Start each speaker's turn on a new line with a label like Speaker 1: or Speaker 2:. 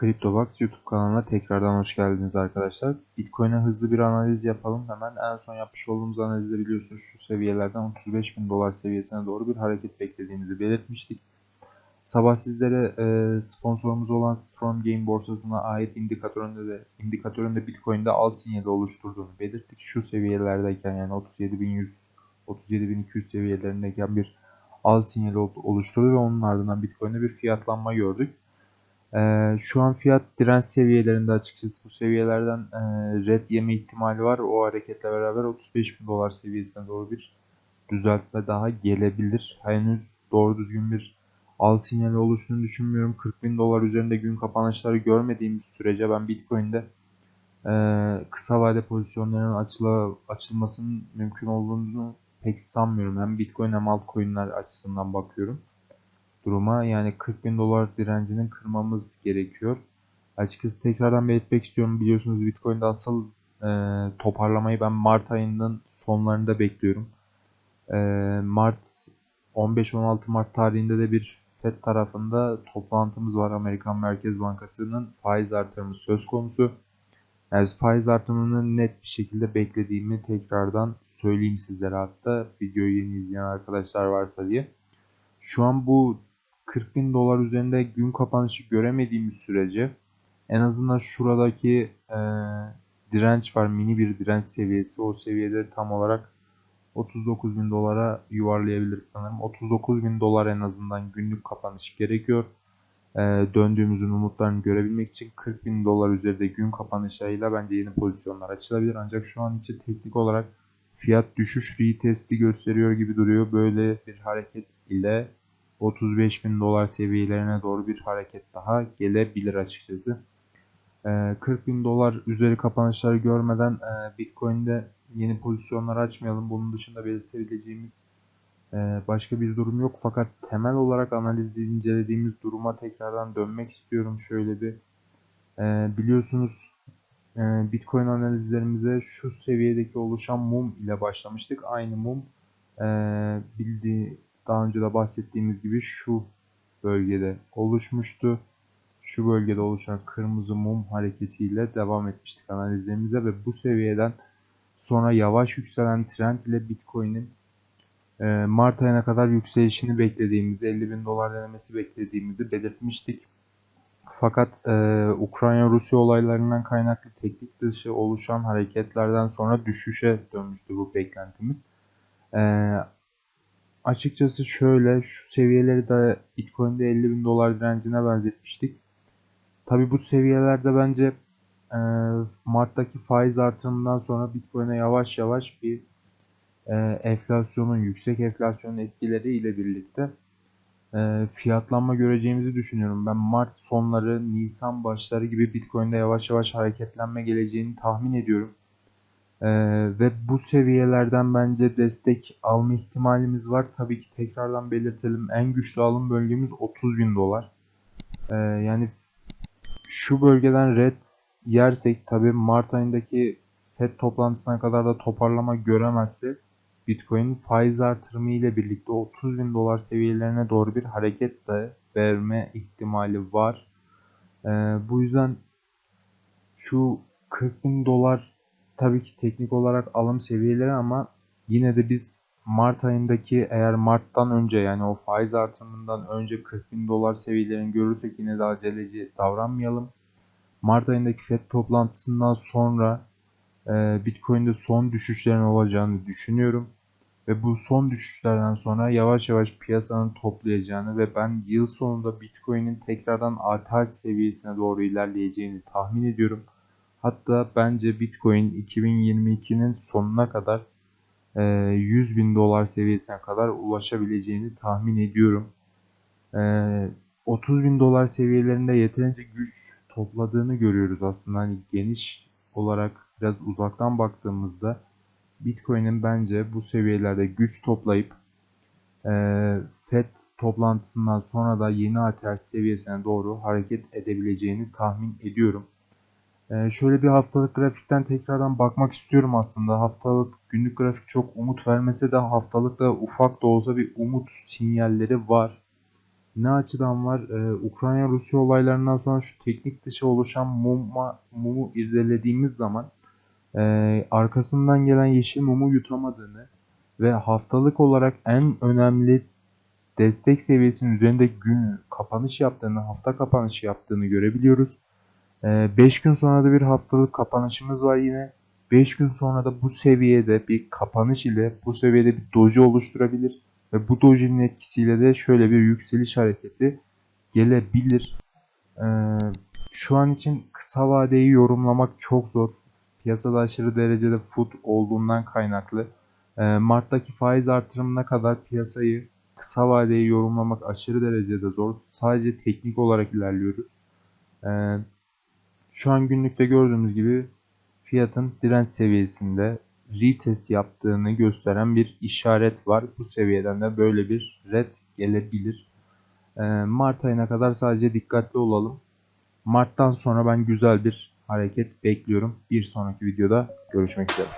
Speaker 1: CryptoBox YouTube kanalına tekrardan hoş geldiniz arkadaşlar. Bitcoin'e hızlı bir analiz yapalım. Hemen en son yapmış olduğumuz analizde biliyorsunuz şu seviyelerden 35 bin dolar seviyesine doğru bir hareket beklediğimizi belirtmiştik. Sabah sizlere e, sponsorumuz olan Strong Game borsasına ait indikatöründe de indikatöründe Bitcoin'de al sinyali oluşturduğunu belirttik. Şu seviyelerdeyken yani 37.100 37.200 seviyelerindeyken bir al sinyali oluşturdu ve onun ardından Bitcoin'de bir fiyatlanma gördük. Ee, şu an fiyat direnç seviyelerinde açıkçası bu seviyelerden e, red yeme ihtimali var. O hareketle beraber 35 bin dolar seviyesine doğru bir düzeltme daha gelebilir. Henüz doğru düzgün bir al sinyali oluştuğunu düşünmüyorum. 40 bin dolar üzerinde gün kapanışları görmediğimiz sürece ben Bitcoin'de e, kısa vade pozisyonlarının açıla, açılmasının mümkün olduğunu pek sanmıyorum. Hem Bitcoin hem altcoin'ler açısından bakıyorum duruma. Yani 40 bin dolar direncinin kırmamız gerekiyor. Açıkçası tekrardan belirtmek istiyorum. Biliyorsunuz Bitcoin'de asıl e, toparlamayı ben Mart ayının sonlarında bekliyorum. E, Mart 15-16 Mart tarihinde de bir FED tarafında toplantımız var. Amerikan Merkez Bankası'nın faiz artırımı söz konusu. Yani faiz artırımını net bir şekilde beklediğimi tekrardan söyleyeyim sizlere hatta videoyu yeni izleyen arkadaşlar varsa diye. Şu an bu 40 bin dolar üzerinde gün kapanışı göremediğimiz sürece en azından şuradaki e, direnç var. Mini bir direnç seviyesi. O seviyede tam olarak 39 bin dolara yuvarlayabiliriz sanırım. 39 bin dolar en azından günlük kapanış gerekiyor. E, döndüğümüzün umutlarını görebilmek için 40 bin dolar üzerinde gün kapanışıyla bence yeni pozisyonlar açılabilir. Ancak şu an için teknik olarak fiyat düşüş retesti gösteriyor gibi duruyor. Böyle bir hareket ile 35 bin dolar seviyelerine doğru bir hareket daha gelebilir açıkçası. 40 ee, bin dolar üzeri kapanışları görmeden e, Bitcoin'de yeni pozisyonlar açmayalım. Bunun dışında belirtebileceğimiz e, başka bir durum yok. Fakat temel olarak analizde incelediğimiz duruma tekrardan dönmek istiyorum. Şöyle bir e, biliyorsunuz Bitcoin analizlerimize şu seviyedeki oluşan mum ile başlamıştık. Aynı mum bildiği daha önce de bahsettiğimiz gibi şu bölgede oluşmuştu. Şu bölgede oluşan kırmızı mum hareketiyle devam etmiştik analizlerimize ve bu seviyeden sonra yavaş yükselen trend ile Bitcoin'in e, Mart ayına kadar yükselişini beklediğimizi, 50 bin dolar denemesi beklediğimizi belirtmiştik. Fakat e, Ukrayna-Rusya olaylarından kaynaklı teknik dışı oluşan hareketlerden sonra düşüşe dönmüştü bu beklentimiz. E, Açıkçası şöyle şu seviyeleri de Bitcoin'de 50 bin dolar direncine benzetmiştik. Tabi bu seviyelerde bence e, Mart'taki faiz artırımından sonra Bitcoin'e yavaş yavaş bir e, enflasyonun, yüksek enflasyonun etkileriyle ile birlikte e, fiyatlanma göreceğimizi düşünüyorum. Ben Mart sonları, Nisan başları gibi Bitcoin'de yavaş yavaş hareketlenme geleceğini tahmin ediyorum. Ee, ve bu seviyelerden bence destek alma ihtimalimiz var. Tabii ki tekrardan belirtelim en güçlü alım bölgemiz 30 bin dolar. Ee, yani şu bölgeden red yersek tabii Mart ayındaki FED toplantısına kadar da toparlama göremezse Bitcoin faiz artırımı ile birlikte 30 bin dolar seviyelerine doğru bir hareket de verme ihtimali var. Ee, bu yüzden şu 40 bin dolar tabii ki teknik olarak alım seviyeleri ama yine de biz Mart ayındaki eğer Mart'tan önce yani o faiz artımından önce 40 bin dolar seviyelerini görürsek yine de aceleci davranmayalım. Mart ayındaki FED toplantısından sonra e, Bitcoin'de son düşüşlerin olacağını düşünüyorum. Ve bu son düşüşlerden sonra yavaş yavaş piyasanın toplayacağını ve ben yıl sonunda Bitcoin'in tekrardan artış seviyesine doğru ilerleyeceğini tahmin ediyorum. Hatta bence Bitcoin 2022'nin sonuna kadar 100 e, bin dolar seviyesine kadar ulaşabileceğini tahmin ediyorum. 30 e, bin dolar seviyelerinde yeterince güç topladığını görüyoruz aslında. Hani geniş olarak biraz uzaktan baktığımızda Bitcoin'in bence bu seviyelerde güç toplayıp e, FED toplantısından sonra da yeni ATH seviyesine doğru hareket edebileceğini tahmin ediyorum. Ee, şöyle bir haftalık grafikten tekrardan bakmak istiyorum aslında. Haftalık, günlük grafik çok umut vermese de haftalıkta ufak da olsa bir umut sinyalleri var. Ne açıdan var? Ee, Ukrayna-Rusya olaylarından sonra şu teknik dışı oluşan mumu irdelediğimiz zaman e, arkasından gelen yeşil mumu yutamadığını ve haftalık olarak en önemli destek seviyesinin üzerinde gün kapanış yaptığını, hafta kapanışı yaptığını görebiliyoruz. 5 gün sonra da bir haftalık kapanışımız var yine. 5 gün sonra da bu seviyede bir kapanış ile bu seviyede bir doji oluşturabilir. Ve bu dojinin etkisiyle de şöyle bir yükseliş hareketi gelebilir. Ee, şu an için kısa vadeyi yorumlamak çok zor. Piyasada aşırı derecede food olduğundan kaynaklı. Ee, Mart'taki faiz artırımına kadar piyasayı kısa vadeyi yorumlamak aşırı derecede zor. Sadece teknik olarak ilerliyoruz. Ee, şu an günlükte gördüğümüz gibi fiyatın direnç seviyesinde retest yaptığını gösteren bir işaret var. Bu seviyeden de böyle bir red gelebilir. Ee, Mart ayına kadar sadece dikkatli olalım. Mart'tan sonra ben güzel bir hareket bekliyorum. Bir sonraki videoda görüşmek üzere.